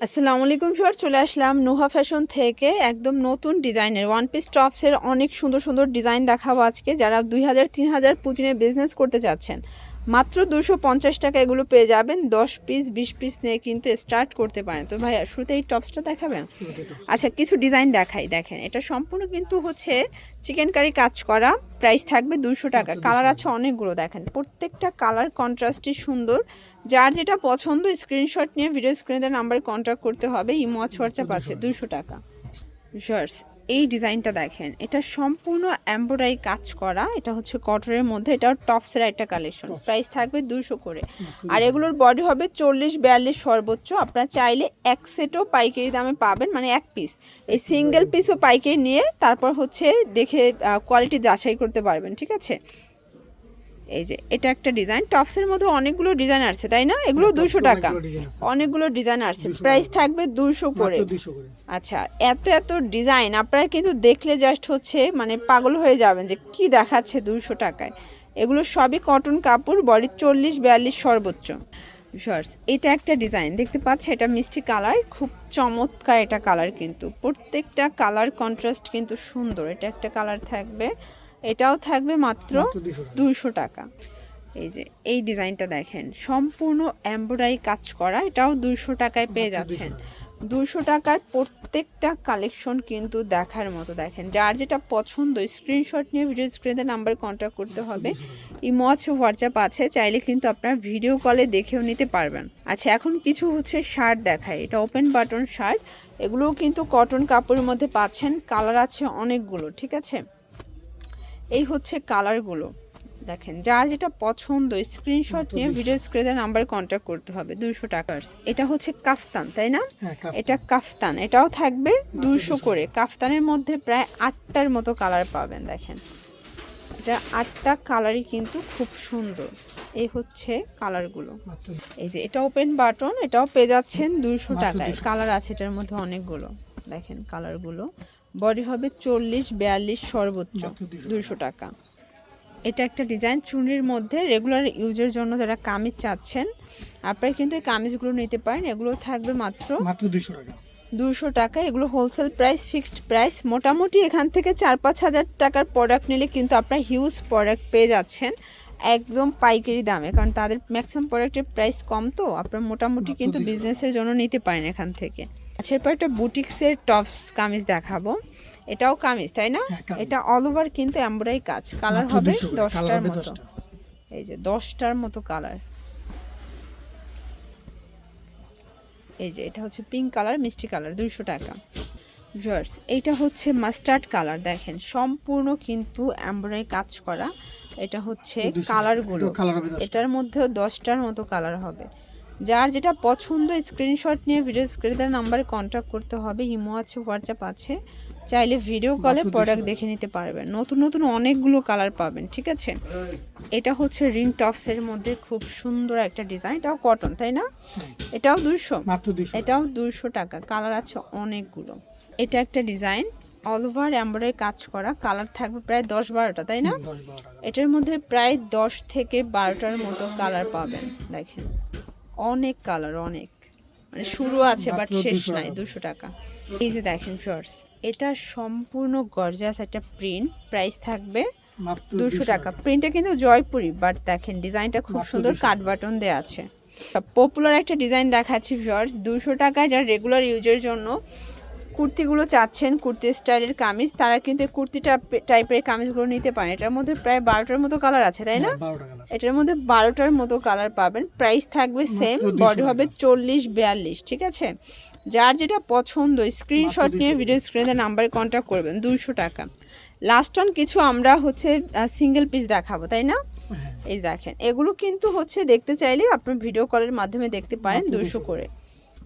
আসসালামু আলাইকুম ফিওর চলে আসলাম নোহা ফ্যাশন থেকে একদম নতুন ডিজাইনের ওয়ান পিস টপসের অনেক সুন্দর সুন্দর ডিজাইন দেখাবো আজকে যারা দুই হাজার, তিন হাজার পুঁজিনের বিজনেস করতে চাচ্ছেন। মাত্র দুশো পঞ্চাশ টাকা এগুলো পেয়ে যাবেন। দশ পিস বিশ পিস নিয়ে কিন্তু স্টার্ট করতে পারেন। তো ভাইয়া শুরুতে এই টপসটা দেখাবেন? আচ্ছা কিছু ডিজাইন দেখাই দেখেন। এটা সম্পূর্ণ কিন্তু হচ্ছে চিকেন কারি কাজ করা। প্রাইস থাকবে দুশো টাকা। কালার আছে অনেকগুলো দেখেন। প্রত্যেকটা কালার কন্ট্রাস্টই সুন্দর। যার যেটা পছন্দ স্ক্রিনশট নিয়ে ভিডিও স্ক্রিনে নাম্বার কন্ট্যাক্ট করতে হবে। ইমো হোয়াটসঅ্যাপ আছে দুশো টাকা। শার্টস এই ডিজাইনটা দেখেন এটা সম্পূর্ণ এমব্রয়ডারি কাজ করা এটা হচ্ছে কটনের মধ্যে এটা টপসের একটা কালেকশন প্রাইস থাকবে দুশো করে। আর এগুলোর বডি হবে চল্লিশ বিয়াল্লিশ সর্বোচ্চ আপনারা চাইলে এক সেটও পাইকারি দামে পাবেন মানে এক পিস এই সিঙ্গেল পিসও পাইকারি নিয়ে তারপর হচ্ছে দেখে কোয়ালিটি যাচাই করতে পারবেন ঠিক আছে? এই যে এটা একটা ডিজাইন টপসের মধ্যে অনেকগুলো ডিজাইন আছে তাই না? এগুলো হ্যাঁ, দুশো টাকা। অনেকগুলো ডিজাইন আছে প্রাইস থাকবে দুশো করে। মাত্র 200 করে। আচ্ছা এত এত ডিজাইন আপনারা কিন্তু দেখলে জাস্ট হচ্ছে মানে পাগল হয়ে যাবেন যে কি দেখাচ্ছে দুশো টাকায়। এগুলো সবই কটন কাপড় বডি চল্লিশ বিয়াল্লিশ সর্বোচ্চ। শর্টস এটা একটা ডিজাইন দেখতে পাচ্ছি এটা মিষ্টি কালার খুব চমৎকার এটা কালার কিন্তু। প্রত্যেকটা কালার কন্ট্রাস্ট কিন্তু সুন্দর। এটা একটা কালার থাকবে। এটাও থাকবে মাত্র মাত্র 200 টাকা। দুশো টাকা। এই যে এই ডিজাইনটা দেখেন সম্পূর্ণ এমব্রয়ডারি কাজ করা এটাও দুশো টাকায় পেয়ে যাচ্ছেন। দুশো টাকার প্রত্যেকটা কালেকশন কিন্তু দেখার মতো দেখেন। যার যেটা পছন্দ স্ক্রিনশট নিয়ে ভিডিও স্ক্রিনে নাম্বার কন্ট্যাক্ট করতে হবে। ইমো আছে হোয়াটসঅ্যাপ আছে চাইলে কিন্তু আপনার ভিডিও কলে দেখেও নিতে পারবেন। আচ্ছা এখন কিছু হচ্ছে শার্ট দেখায় এটা ওপেন বাটন শার্ট এগুলোও কিন্তু কটন কাপড়ের মধ্যে পাচ্ছেন কালার আছে অনেকগুলো ঠিক আছে? এই হচ্ছে কালারগুলো দেখেন যার যেটা পছন্দ স্ক্রিনশট নিয়ে ভিডিও স্ক্রিনে নাম্বার কন্ট্যাক্ট করতে হবে দুশো টাকার। এটা হচ্ছে কাফতান তাই না? হ্যাঁ এটা কাফতান এটাও থাকবে দুশো করে। কাফতানের মধ্যে প্রায় আটটার মতো কালার পাবেন দেখেন। এটা আটটা কালারই কিন্তু খুব সুন্দর। এই হচ্ছে কালারগুলো এই যে এটা ওপেন বাটন এটাও পেয়ে যাচ্ছেন দুশো টাকায়। কালার আছে এটার মধ্যে অনেকগুলো। দেখেন কালারগুলো। বডি হবে চল্লিশ বিয়াল্লিশ সর্বোচ্চ মাত্র 200 দুশো টাকা। এটা একটা ডিজাইন চুনির মধ্যে রেগুলার ইউজের জন্য যারা কামিজ চাচ্ছেন আপনারা কিন্তু এই কামিজগুলো নিতে পারেন। এগুলো থাকবে মাত্র মাত্র 200 টাকা। দুশো টাকা। এগুলো হোলসেল প্রাইস ফিক্সড প্রাইস মোটামুটি এখান থেকে চার পাঁচ হাজার টাকার প্রোডাক্ট নিলে কিন্তু আপনার হিউজ প্রোডাক্ট পেয়ে যাচ্ছেন একদম পাইকারি দামে। কারণ তাদের ম্যাক্সিমাম প্রোডাক্টের প্রাইস কম তো আপনার মোটামুটি কিন্তু বিজনেসের জন্য নিতে পারেন এখান থেকে। আচ্ছা এরপর একটা বুটিক্সের টপস কামিজ দেখাবো। এটাও কামিজ তাই না? হ্যাঁ, এটা অল ওভার কিন্তু এমব্রয়ডারি কাজ। কালার হবে দশটার মতো। এই যে দশটার মতো কালার এই যে এটা হচ্ছে পিঙ্ক কালার মিষ্টি কালার দুইশো টাকা। ভিউয়ার্স এইটা হচ্ছে মাস্টার্ড কালার দেখেন। সম্পূর্ণ কিন্তু এমব্রয়ডারি কাজ করা। এটা হচ্ছে কালারগুলো এটাও কালার হবে 10টা। এটার মধ্যেও দশটার মতো কালার হবে। যার যেটা পছন্দ স্ক্রিনশট নিয়ে ভিডিও স্ক্রিনের নাম্বারে কন্ট্যাক্ট করতে হবে। ইমো আছে হোয়াটসঅ্যাপ আছে। চাইলে ভিডিও কলে প্রোডাক্ট দেখে নিতে পারবেন। নতুন নতুন অনেকগুলো কালার পাবেন ঠিক আছে? এটা হচ্ছে রিং টপসের মধ্যে খুব সুন্দর একটা ডিজাইন এটাও কটন তাই না? এটাও দুশো। এটাও দুশো টাকা। কালার আছে অনেকগুলো। এটা একটা ডিজাইন অল ওভার এমব্রয়ডারি কাজ করা। কালার থাকবে প্রায় দশ বারোটা তাই না? 10 12 টাকা এটার মধ্যে প্রায় দশ থেকে বারোটার মতো কালার পাবেন দেখেন। অনেক কালার অনেক। মানে শুরু আছে বাট শেষ নাই দুশো টাকা। এই যে দেখেন শর্টস এটা সম্পূর্ণ গর্জাস একটা প্রিন্ট প্রাইস থাকবে দুশো টাকা। প্রিন্টটা কিন্তু জয়পুরি বাট দেখেন ডিজাইনটা খুব সুন্দর 200 কাট বাটন দেওয়া আছে। পপুলার একটা ডিজাইন দেখাচ্ছি শর্টস দুশো টাকায় যারা রেগুলার ইউজের জন্য কুর্তিগুলো চাচ্ছেন কুর্তি স্টাইলের কামিজ তারা কিন্তু এই কুর্তিটা টাইপের কামিজগুলো নিতে পারেন। এটার মধ্যে প্রায় বারোটার মতো কালার আছে তাই না? 12 টাকা কালার এটার মধ্যে বারোটার মতো কালার পাবেন। প্রাইস থাকবে সেম বডি হবে চল্লিশ বিয়াল্লিশ ঠিক আছে? যার যেটা পছন্দ স্ক্রিনশট নিয়ে 200 ভিডিও স্ক্রিনে নাম্বারে কন্ট্যাক্ট করবেন দুশো টাকা। লাস্ট অন কিছু আমরা হচ্ছে সিঙ্গেল পিস দেখাবো তাই না? হ্যাঁ। এই দেখেন এগুলো কিন্তু হচ্ছে দেখতে চাইলে আপনার ভিডিও কলের মাধ্যমে দেখতে পারেন দুশো করে।